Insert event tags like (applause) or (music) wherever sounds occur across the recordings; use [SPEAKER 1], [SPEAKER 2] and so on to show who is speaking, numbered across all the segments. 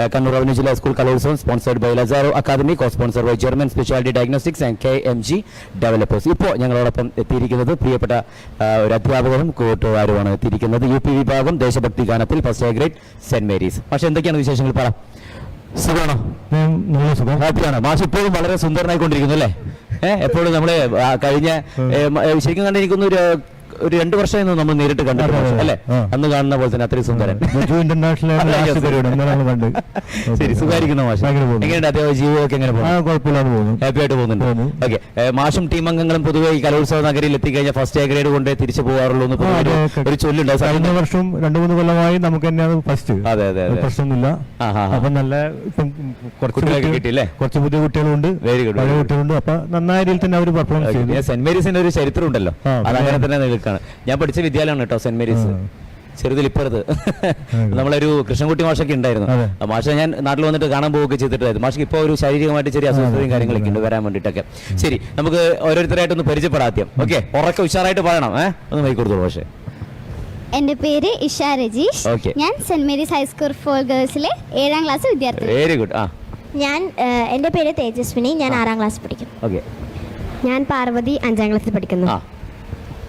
[SPEAKER 1] uh, Kannur revenue ജില്ലാ school Kalolsavam sponsored by Lazaro academy co sponsor by German speciality diagnostics and K M G developers ഇപ്പോൾ ഞങ്ങളോടൊപ്പം എത്തിയിരിക്കുന്നത് പ്രിയപ്പെട്ട ഒരു അധ്യാപകരും കൂട്ടുകാരുമാണ് എത്തിയിരിക്കുന്നത്. യു പി വിഭാഗം ദേശഭക്തി ഗാനത്തിൽ ഫസ്റ്റ് ഗ്രേഡ് സെന്റ് മേരീസ് പക്ഷേ എന്തൊക്കെയാണ് വിശേഷങ്ങൾ? പറ. സുഖമാണോ ഹാപ്പിയാണ്? മാഷ് ഇപ്പോഴും വളരെ സുന്ദരനായിക്കൊണ്ടിരിക്കുന്നു അല്ലേ? എപ്പോഴും നമ്മൾ കഴിഞ്ഞ ശരിക്കും കണ്ടിരിക്കുന്ന ഒരു രണ്ട് വർഷം നമ്മൾ നേരിട്ട്
[SPEAKER 2] കണ്ടിട്ടുണ്ട്.
[SPEAKER 1] അല്ലേ? അന്ന് കാണുന്ന പോലെ തന്നെ അത്രയും സുന്ദരൻ. (laughs) ശരി സുഖായിരിക്കുന്ന മാഷ്. എങ്ങനെയുണ്ട്? അത്യാവശ്യം ജീവിതമൊക്കെ എങ്ങനെ പോകുന്നു? ഹാപ്പി ആയിട്ട് പോകുന്നുണ്ട്.
[SPEAKER 2] പോകുന്നു.
[SPEAKER 1] ഓക്കെ മാഷും ടീം അംഗങ്ങളും പൊതുവെ ഈ കലോത്സവ നഗരിയിൽ എത്തിക്കഴിഞ്ഞാൽ ഫസ്റ്റ് എ ഗ്രേഡ് കൊണ്ട് തിരിച്ചു പോകാറുള്ളൂ എന്ന് ഒരു- ചൊല്ലുണ്ട്.
[SPEAKER 2] കഴിഞ്ഞ വർഷം രണ്ടു മൂന്ന് കൊല്ലമായി നമുക്ക് തന്നെയാണ് ഫസ്റ്റ്
[SPEAKER 1] അതെ അതെ
[SPEAKER 2] പ്രശ്നമൊന്നുമില്ല. അപ്പൊ നല്ല ഇപ്പം കുറച്ച്
[SPEAKER 1] കിട്ടിയില്ലേ?
[SPEAKER 2] കുറച്ച് പുതിയ കുട്ടികളുണ്ട്.
[SPEAKER 1] Very good.
[SPEAKER 2] കുട്ടികളുണ്ട്. അപ്പൊ നന്നായ രീതിയിൽ തന്നെ അവർ പെർഫോമൻസ് ചെയ്തു.
[SPEAKER 1] സെന്റ് മേരീസിന്റെ ഒരു ചരിത്രം ഉണ്ടല്ലോ അത്. അങ്ങനെ തന്നെ നിൽക്കാണ്. ഞാൻ പഠിച്ച വിദ്യാലയമാണ് കേട്ടോ സെന്റ് മേരീസ്. ചെറുതിലിപ്പുറത്ത് നമ്മളൊരു കൃഷ്ണൻകുട്ടി മാഷൊക്കെ ഉണ്ടായിരുന്നു. മാഷെ ഞാൻ നാട്ടിൽ വന്നിട്ട് കാണാൻ പോവുകയൊക്കെ ചെയ്തിട്ടായിരുന്നു മാഷക്ക് ഇപ്പോൾ ഒരു ശാരീരികമായിട്ട് ചെറിയ അസ്വസ്ഥതയും കാര്യങ്ങളൊക്കെ ഉണ്ട് വരാൻ വേണ്ടിയിട്ടൊക്കെ. ശരി നമുക്ക് ഓരോരുത്തരായിട്ട് ഒന്ന് പരിചയപ്പെടാദ്യം ഓക്കെ ഉറക്കെ ഉഷാറായിട്ട് പറയണം ഏഹ് ഒന്ന് മൈക്ക് കൊടുത്തോളൂ പക്ഷേ
[SPEAKER 3] എന്റെ പേര് ഇഷ രജീഷ്. ഞാൻ Saint Mary's high school for ഗേൾസിലെ ഏഴാം ക്ലാസ് വിദ്യാർത്ഥി
[SPEAKER 1] വെരി ഗുഡ് ആ.
[SPEAKER 4] ഞാൻ എന്റെ എന്റെ പേര് തേജസ്വിനി. ഞാൻ ആറാം ക്ലാസ് പഠിക്കുന്നു.
[SPEAKER 1] ഓക്കെ.
[SPEAKER 3] ഞാൻ പാർവതി അഞ്ചാം ക്ലാസ്സിൽ പഠിക്കുന്നു.
[SPEAKER 1] ആ.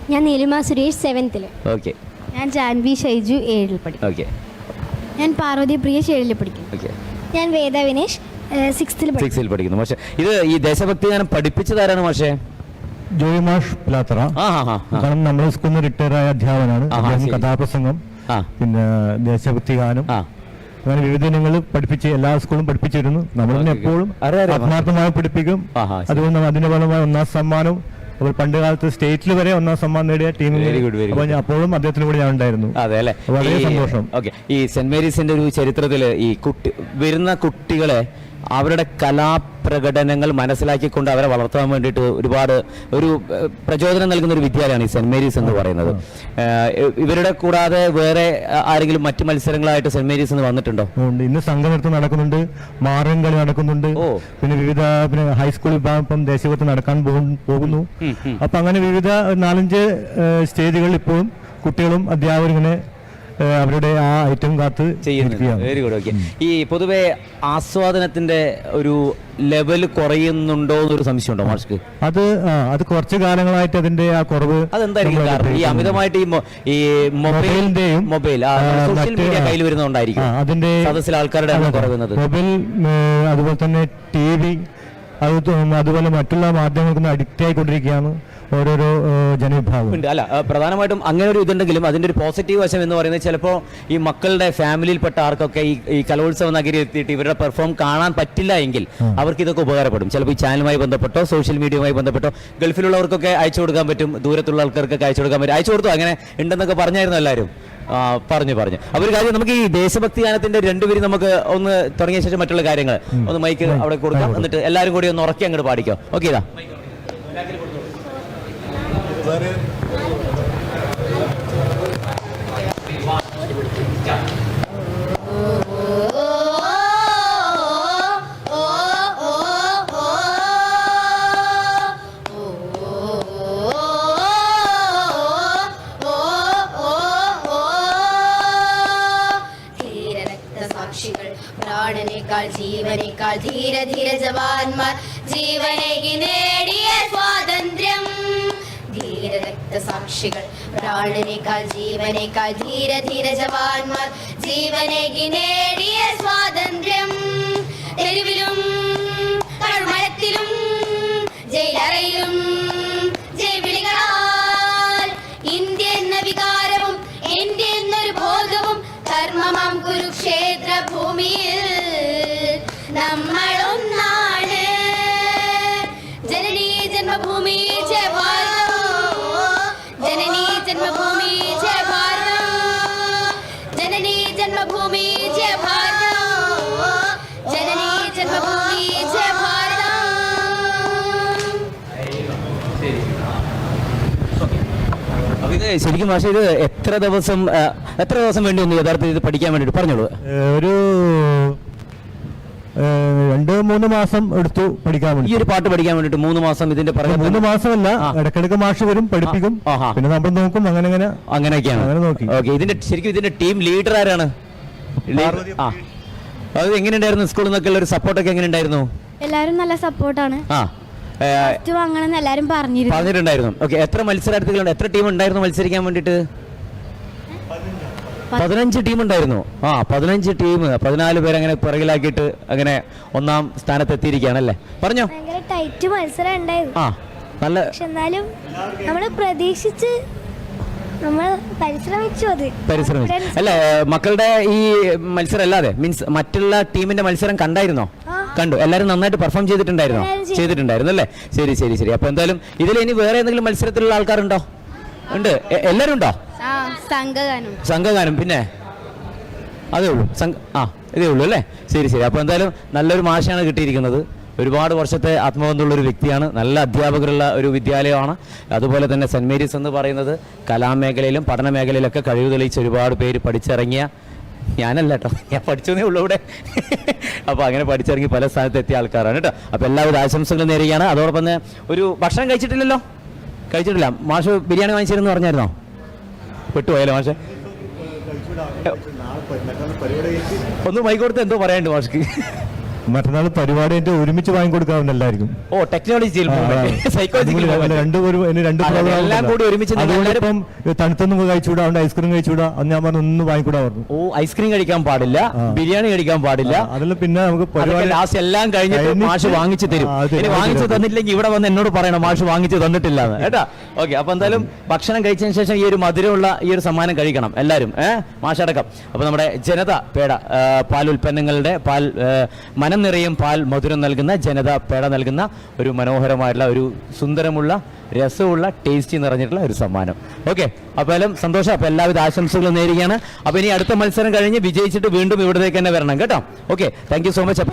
[SPEAKER 3] ഞാൻ നീലിമ സുരേഷ് സെവൻത്തിൽ
[SPEAKER 1] ഓക്കെ
[SPEAKER 3] ഞാൻ ജാൻവി ഷൈജു ഏഴിൽ പഠിക്കും.
[SPEAKER 1] ഓക്കെ
[SPEAKER 3] ഞാൻ പാർവതി പ്രിയേഷ് ഏഴിൽ പഠിക്കും.
[SPEAKER 1] ഓക്കെ
[SPEAKER 3] ഞാൻ വേദ വിനേഷ് സിക്സ്ത്തിൽ പഠിക്കും.
[SPEAKER 1] സിക്സിൽ പഠിക്കുന്നു. പക്ഷേ ഇത് ഈ ദേശഭക്തി ഗാനം പഠിപ്പിച്ചതാരാണ് പക്ഷേ
[SPEAKER 2] ജോയി മാഷ് പിലാത്തറ. കാരണം നമ്മുടെ സ്കൂളിൽ നിന്ന് റിട്ടയർ ആയ അധ്യാപകനാണ്. അദ്ദേഹം കഥാപ്രസംഗം
[SPEAKER 1] ആ.
[SPEAKER 2] പിന്നെ ദേശഭക്തി ഗാനം.
[SPEAKER 1] ആ.
[SPEAKER 2] അങ്ങനെ വിവിധ ഇനങ്ങൾ പഠിപ്പിച്ച് എല്ലാ സ്കൂളും പഠിപ്പിച്ചിരുന്നു. നമ്മൾ തന്നെ എപ്പോഴും. ആത്മാർത്ഥമായി പഠിപ്പിക്കും. അതുകൊണ്ട് അതിന്റെ ഫലമായി ഒന്നാം സമ്മാനം അപ്പോൾ പണ്ട് കാലത്ത് സ്റ്റേറ്റിൽ വരെ ഒന്നാം സമ്മാനം നേടിയ ടീമിൽ
[SPEAKER 1] വെരി ഗുഡ് വെരി
[SPEAKER 2] അപ്പോൾ അപ്പോഴും അദ്ദേഹത്തിന് കൂടെ ഞാൻ ഉണ്ടായിരുന്നു.
[SPEAKER 1] അതെ അല്ലേ?
[SPEAKER 2] വളരെ സന്തോഷം.
[SPEAKER 1] ഓക്കെ. ഈ സെന്റ് മേരീസിന്റെ ഒരു ചരിത്രത്തിൽ ഈ കുട്ടി വരുന്ന കുട്ടികളെ അവരുടെ കലാപ്രകടനങ്ങൾ മനസ്സിലാക്കിക്കൊണ്ട് അവരെ വളർത്താൻ വേണ്ടിയിട്ട് ഒരുപാട് ഒരു പ്രചോദനം നൽകുന്ന ഒരു വിദ്യാലയമാണ് ഈ സെന്റ് മേരീസ് എന്ന് പറയുന്നത്. ഇവരുടെ കൂടാതെ വേറെ ആരെങ്കിലും മറ്റ് മത്സരങ്ങളായിട്ട് സെന്റ് മേരീസ് എന്ന് വന്നിട്ടുണ്ടോ?
[SPEAKER 2] ഇന്ന് സംഘനൃത്തം നടക്കുന്നുണ്ട്. മാറും കളി നടക്കുന്നുണ്ട്.
[SPEAKER 1] ഓ.
[SPEAKER 2] പിന്നെ വിവിധ പിന്നെ ഹൈസ്കൂൾ വിഭാഗം ഇപ്പം ദേശീയത്തിൽ നടക്കാൻ പോകുന്നു. അപ്പൊ അങ്ങനെ വിവിധ നാലഞ്ച് സ്റ്റേജുകളിൽ ഇപ്പോഴും കുട്ടികളും അധ്യാപകരും ഇങ്ങനെ അവരുടെ ആ ഐറ്റം കാത്ത്
[SPEAKER 1] ചെയ്യുന്നുണ്ട്. വെരി ഗുഡ് ഓക്കെ ഈ പൊതുവെ ആസ്വാദനത്തിന്റെ ഒരു ലെവൽ കുറയുന്നുണ്ടോ എന്നൊരു സംശയം സംശയമുണ്ടോ മാർഷ്ക്ക്
[SPEAKER 2] അത് അത് കുറച്ച് കാലങ്ങളായിട്ട് അതിന്റെ ആ കുറവ്
[SPEAKER 1] അതെന്തായിരിക്കും കാരണം? ഈ. അമിതമായിട്ട് ഈ
[SPEAKER 2] മൊബൈലിന്റെയും,
[SPEAKER 1] മൊബൈൽ സോഷ്യൽ മീഡിയ കയ്യിൽ വരുന്നതുകൊണ്ടായിരിക്കും
[SPEAKER 2] അതിന്റെ
[SPEAKER 1] സദസ്സിൽ ആൾക്കാരുടെ കുറവുന്നത്
[SPEAKER 2] മൊബൈൽ അതുപോലെ തന്നെ ടി വി അത് അതുപോലെ മറ്റുള്ള മാധ്യമങ്ങൾക്ക് അഡിക്റ്റ് ആയിക്കൊണ്ടിരിക്കുകയാണ്. ഓരോരോ ജനവിഭാഗം
[SPEAKER 1] ഉണ്ട്. അല്ല പ്രധാനമായിട്ടും അങ്ങനെ ഒരു ഇതുണ്ടെങ്കിലും അതിന്റെ ഒരു പോസിറ്റീവ് വശം എന്ന് പറയുന്നത് ചിലപ്പോൾ ഈ മക്കളുടെ ഫാമിലിയിൽപ്പെട്ട ആർക്കൊക്കെ ഈ ഈ കലോത്സവ നഗരി എത്തിയിട്ട് ഇവരുടെ പെർഫോം കാണാൻ പറ്റില്ല എങ്കിൽ അവർക്ക് ഇതൊക്കെ ഉപകാരപ്പെടും. ചിലപ്പോൾ ഈ ചാനലുമായി ബന്ധപ്പെട്ടോ സോഷ്യൽ മീഡിയയുമായി ബന്ധപ്പെട്ടോ ഗൾഫിലുള്ളവർക്കൊക്കെ അയച്ചു കൊടുക്കാൻ പറ്റും ദൂരത്തുള്ള ആൾക്കാർക്കൊക്കെ അയച്ചു കൊടുക്കാൻ പറ്റും. അയച്ചു കൊടുത്തു? അങ്ങനെ ഉണ്ടെന്നൊക്കെ പറഞ്ഞായിരുന്നു എല്ലാവരും. പറഞ്ഞു പറഞ്ഞു. അപ്പൊ ഒരു കാര്യം നമുക്ക് ഈ ദേശഭക്തി ഗാനത്തിന്റെ രണ്ടുപേരും നമുക്ക് ഒന്ന് തുടങ്ങിയ ശേഷം മറ്റുള്ള കാര്യങ്ങൾ. ഒന്ന് മൈക്ക് അവിടെ കൊടുക്കാം. എന്നിട്ട് എല്ലാവരും കൂടി ഒന്ന് ഉറക്കി അങ്ങോട്ട് പാടിക്കോ. ഓക്കേ ഇതാ.
[SPEAKER 5] സാക്ഷികൾ പ്രാണനേക്കാൾ ജീവനേക്കാൾ ധീര ധീര ജവാന്മാർ ജീവനേകി നേടിയ സ്വാതന്ത്ര്യം. ധീര രക്തസാക്ഷികൾ പ്രാണനേക്കാൾ ജീവനേക്കാൾ ധീര ധീര ജവാന്മാർ ജീവനേകി നേടിയ സ്വാതന്ത്ര്യം. ജന്മഭൂമി ജയ ഭാരത ജനനീ ജന്മഭൂമി ജയ ഭാരത
[SPEAKER 1] ഇത് ശരിക്കും പക്ഷേ ഇത് എത്ര ദിവസം എത്ര ദിവസം വേണ്ടി വന്നു യഥാർത്ഥത്തിൽ ഇത് പഠിക്കാൻ വേണ്ടിയിട്ട് പറഞ്ഞോളൂ?
[SPEAKER 2] ഒരു രണ്ട് മൂന്ന് മാസം എടുത്തു പഠിക്കാൻ വേണ്ടി ഈ
[SPEAKER 1] ഒരു പാട്ട് പഠിക്കാൻ വേണ്ടിട്ട് മൂന്ന് മാസം ഇതിന്റെ പിറകെ
[SPEAKER 2] മൂന്ന് മാസമല്ല. ഇടക്കിടക്ക് മാഷ് വരും പഠിപ്പിക്കും. പിന്നെ നമ്മൾ നോക്കും അങ്ങനെ അങ്ങനെ
[SPEAKER 1] അങ്ങനെയൊക്കെയാണ്.
[SPEAKER 2] അങ്ങനെ നോക്കി.
[SPEAKER 1] ഓക്കെ ഇതിന്റെ ശരിക്കും ഇതിന്റെ ടീം ലീഡർ ആരാണ്? ആ. അത് എങ്ങനെയുണ്ടായിരുന്നു സ്കൂളിൽ നിന്നൊക്കെ ഉള്ള ഒരു സപ്പോർട്ടൊക്കെ എങ്ങനെയുണ്ടായിരുന്നു?
[SPEAKER 3] എല്ലാവരും നല്ല സപ്പോർട്ടാണ്.
[SPEAKER 1] ആ.
[SPEAKER 3] എല്ലാവരും പറഞ്ഞിരുന്നു.
[SPEAKER 1] പറഞ്ഞിട്ടുണ്ടായിരുന്നു. ഓക്കെ എത്ര മത്സരാർത്ഥികളുണ്ട്? എത്ര ടീം ഉണ്ടായിരുന്നു മത്സരിക്കാൻ വേണ്ടിയിട്ട്? പതിനഞ്ച് ടീം ഉണ്ടായിരുന്നു. ആ പതിനഞ്ച് ടീം പതിനാല് പേര് അങ്ങനെ പിറകിലാക്കിയിട്ട് അങ്ങനെ ഒന്നാം സ്ഥാനത്ത് എത്തിയിരിക്കുകയാണല്ലേ പറഞ്ഞോ.
[SPEAKER 4] ഭയങ്കര ടൈറ്റ് മത്സരം ഉണ്ടായിരുന്നു.
[SPEAKER 1] ആ നല്ല
[SPEAKER 4] പക്ഷെ എന്നാലും നമ്മൾ പ്രതീക്ഷിച്ച് നമ്മൾ പരിശ്രമിച്ചു അത്.
[SPEAKER 1] പരിശ്രമിച്ചു. അല്ല മക്കളുടെ ഈ മത്സരം അല്ലാതെ മീൻസ് മറ്റുള്ള ടീമിന്റെ മത്സരം കണ്ടായിരുന്നോ? കണ്ടു. എല്ലാവരും നന്നായിട്ട് പെർഫോം ചെയ്തിട്ടുണ്ടായിരുന്നോ. ചെയ്തിട്ടുണ്ടായിരുന്നു അല്ലേ? ശരി ശരി ശരി. അപ്പൊ എന്തായാലും ഇതിൽ ഇനി വേറെ എന്തെങ്കിലും മത്സരത്തിലുള്ള ആൾക്കാരുണ്ടോ? ഉണ്ട്. എല്ലാരും എല്ലാവരും ഉണ്ടോ
[SPEAKER 5] സംഘഗാനം.
[SPEAKER 1] പിന്നെ? അതേ ഉള്ളൂ. ആ ഇതേ ഉള്ളൂ അല്ലേ? ശരി ശരി. അപ്പോൾ എന്തായാലും നല്ലൊരു മാഷാണ് കിട്ടിയിരിക്കുന്നത്. ഒരുപാട് വർഷത്തെ ആത്മബന്ധമുള്ള ഒരു വ്യക്തിയാണ്. നല്ല അധ്യാപകരുള്ള ഒരു വിദ്യാലയമാണ്. അതുപോലെ തന്നെ സെന്റ് മേരീസ് എന്ന് പറയുന്നത് കലാമേഖലയിലും പഠന മേഖലയിലൊക്കെ കഴിവ് തെളിയിച്ച് ഒരുപാട് പേര് പഠിച്ചിറങ്ങിയ ഞാനല്ല കേട്ടോ. ഞാൻ പഠിച്ചതേ ഉള്ളൂ ഇവിടെ. അപ്പോൾ അങ്ങനെ പഠിച്ചിറങ്ങി പല സ്ഥാനത്ത് എത്തിയ ആൾക്കാരാണ് കേട്ടോ. അപ്പോൾ എല്ലാവരും ആശംസകളും നേരുകയാണ്. അതോടൊപ്പം തന്നെ ഒരു ഭക്ഷണം കഴിച്ചിട്ടില്ലല്ലോ? കഴിച്ചിട്ടില്ല. മാഷ് ബിരിയാണി വാങ്ങിച്ചിരുന്നു പറഞ്ഞായിരുന്നോ? വിട്ടുപോയല്ലോ മാഷെ. ഒന്ന് മൈക്ക് കൊടുത്ത് എന്തോ പറയാനുണ്ട് മാഷ്ക്ക്.
[SPEAKER 2] മറ്റന്നാൾ പരിപാടി ആയിട്ട് ഒരുമിച്ച് വാങ്ങിക്കൊടുക്കാവുന്ന എല്ലാവർക്കും.
[SPEAKER 1] ഓ ടെക്നോളജിയിൽ (laughs) എല്ലാം കൂടി ഒരുമിച്ച്
[SPEAKER 2] തണുത്തൊന്നും കഴിച്ചുകൂടാ അതുകൊണ്ട് ഐസ്ക്രീം കഴിച്ചുകൂടാ അന്ന് ഞാൻ പറഞ്ഞു ഒന്നും വാങ്ങിക്കൂടാ പറഞ്ഞു.
[SPEAKER 1] ഓ ഐസ്ക്രീം കഴിക്കാൻ പാടില്ല ബിരിയാണി കഴിക്കാൻ പാടില്ല.
[SPEAKER 2] അതെല്ലാം പിന്നെ നമുക്ക് പരിപാടി
[SPEAKER 1] ലാസ്റ്റ് എല്ലാം കഴിഞ്ഞിട്ട് മാഷ് വാങ്ങിച്ചു തരും. വാങ്ങിച്ചു
[SPEAKER 2] തന്നിട്ടില്ലെങ്കിൽ
[SPEAKER 1] തന്നില്ലെങ്കിൽ ഇവിടെ വന്ന് എന്നോട് പറയണം മാഷ് വാങ്ങിച്ചു തന്നിട്ടില്ല കേട്ടാ? ഓക്കെ അപ്പൊ എന്തായാലും ഭക്ഷണം കഴിച്ചതിന് ശേഷം ഈ ഒരു മധുരമുള്ള ഈ ഒരു സമ്മാനം കഴിക്കണം എല്ലാരും ഏഹ് മാഷടക്കം. അപ്പൊ നമ്മുടെ ജനത പേട പാൽ ഉൽപ്പന്നങ്ങളുടെ പാൽ ആ, മനം നിറയും പാൽ മധുരം നൽകുന്ന ജനത പേട നൽകുന്ന ഒരു മനോഹരമായിട്ടുള്ള ഒരു സുന്ദരമുള്ള രസമുള്ള ടേസ്റ്റി നിറഞ്ഞിട്ടുള്ള ഒരു സമ്മാനം. ഓക്കെ എല്ലാം സന്തോഷം. അപ്പോൾ എല്ലാവിധ ആശംസകളും നേരുകയാണ്. അപ്പോൾ ഇനി അടുത്ത മത്സരം കഴിഞ്ഞ് വിജയിച്ചിട്ട് വീണ്ടും ഇവിടത്തേക്ക് തന്നെ വരണം കേട്ടോ. Okay thank so much